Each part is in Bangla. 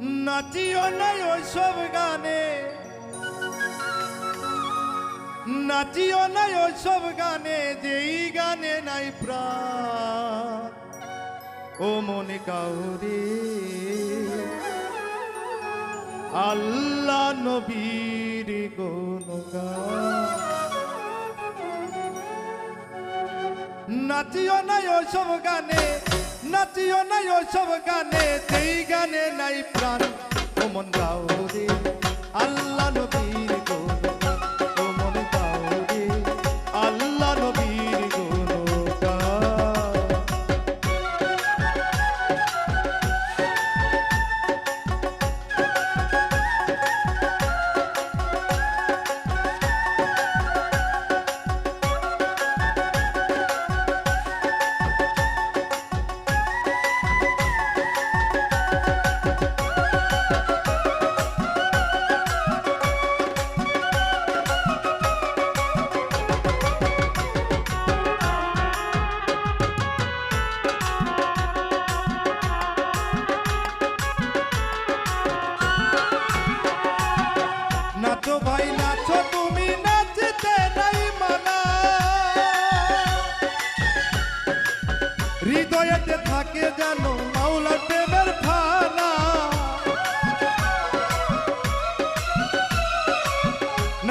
নাচিও নাই ওইসব গানে। নাচিও নাই ওইসব গানে, যেই গানে নাই প্রাণ। ও মনে কাউরে, আল্লাহ নবীর গুণগান। নাচিও নাই ওইসব গানে নাচিও নাই ওসব গানে যেই গানে নাই প্রাণ। ওমন রাও রে আল্লাহ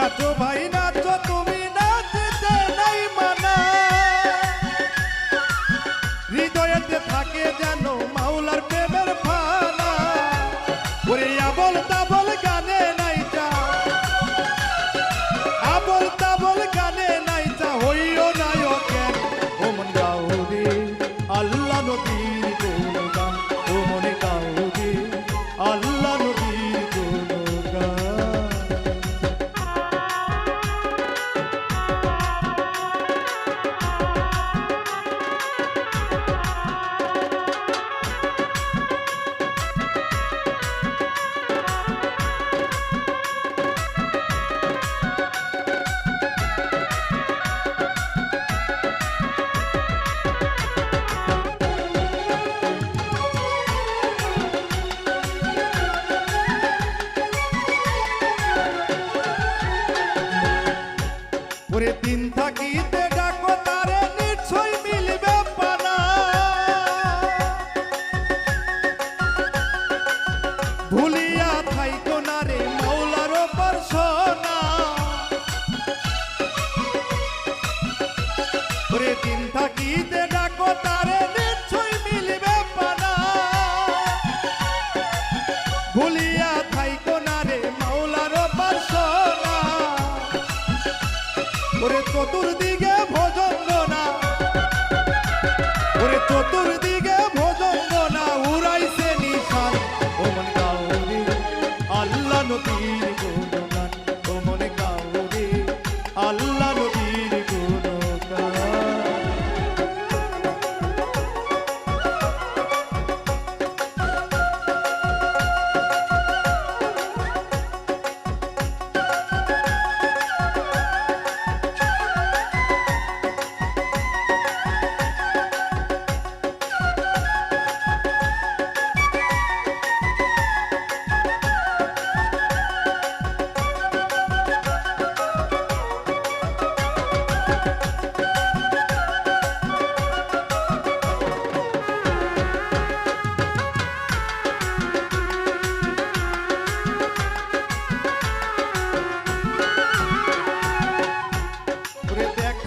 নাচো ভাই ভুলিয়া ওরে চতুর্দিকে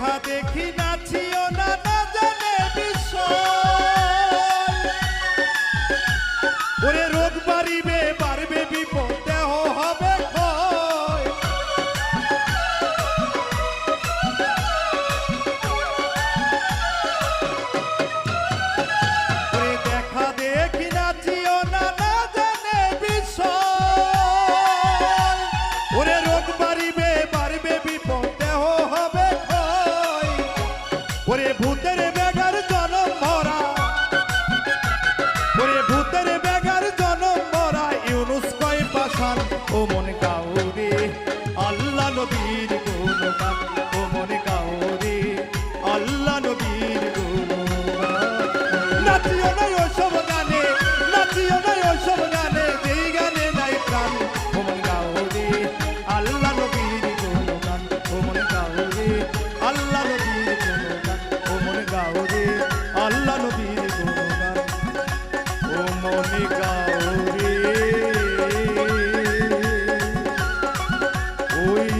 দেখা দেখি নাচিও না भूतरे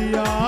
Maria.